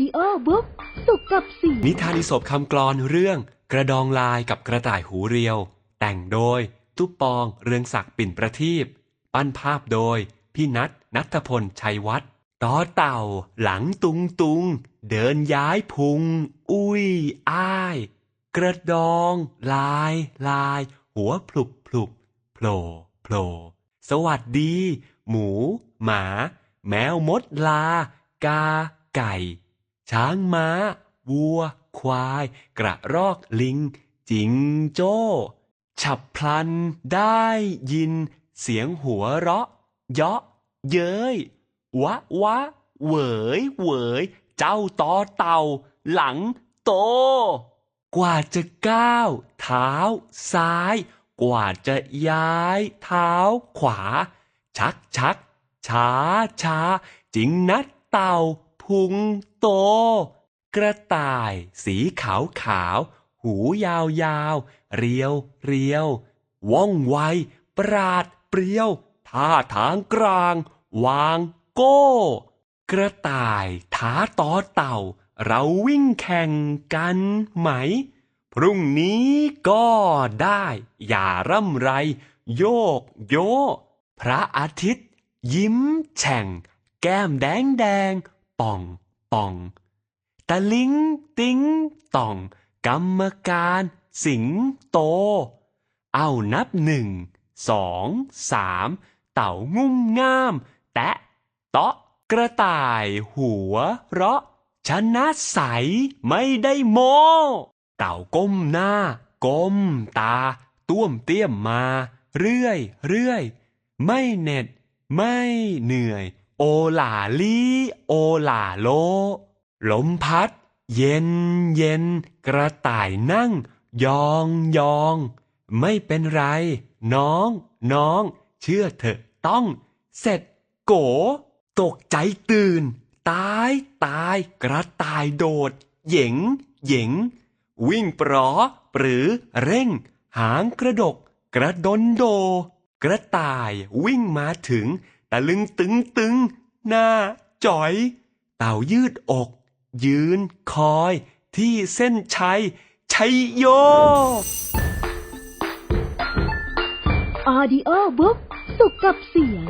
ดิโอบุ๊กสุขกับสีนิทานอิศบคำกลอนเรื่อง กระดองลายกับกระต่ายหูเรียว แต่งโดย ตุ๊ปปอง เรืองศักดิ์ปิ่นประทีปปั้นภาพโดย พี่นัทนัทพลชัยวัฒน์ต่อเต่า หลังตุงตุง เดินย้ายพุง อุ้ย อ้าย กระดอง ลาย ลาย หัวพลุบพลุบโผล่โผล่สวัสดี หมู หมา แมวมดลา กา ไก่ ช้างม้า วัว ควาย กระรอกลิง จิงโจ้ ฉับพลัน ได้ยิน เสียงหัวเราะ เยาะ เย้ย วะวะ เหวยเหวย เจ้าต่อเต่า หลัง โต กว่าจะก้าวเท้า ซ้าย กว่าจะย้าย เท้าขวา ชักชักช้าช้าจิงนัดเต่า พุงโต กระต่าย สีขาวขาว หูยาวยาวเรียวเรียว ว่องไว ปราดเปรียว ท่าทางกลาง วางโก้ กระต่ายท้าต่อเต่า เราวิ่งแข่งกันไหม พรุ่งนี้ก็ได้ อย่าร่ำไร โยกโย พระอาทิตย์ ยิ้มแฉ่ง แก้มแดงแดง ป่อง ป่องตะลิงติ้งต่อง กรรมการ สิงโต เอานับหนึ่งสองสามเต่างุ่มง่าม แตะเตาะกระต่ายหัวเราะ ชนะใสไม่ได้โม เต่าก้มหน้า ก้มตา ต้วมเตี้ยมมา เรื่อยเรื่อยไม่เหน็ด ไม่เหนื่อย โอหลาลีโอหลาโล ลมพัด เย็นเย็น กระต่ายนั่ง ยองยอง ไม่เป็นไร น้อง น้อง เชื่อเถอะต้อง เสร็จ โก ตกใจตื่น ตายตาย กระต่ายโดด เหย่งเหย่งวิ่งปลอปรือเร่ง หางกระดก กระดนโด กระต่ายวิ่งมาถึงตะลึงตึงตึง หน้าจ๋อย เต่ายืดอก ยืนคอย ที่เส้นชัยชัยโยออดิโอบุ๊กสุขกับเสียง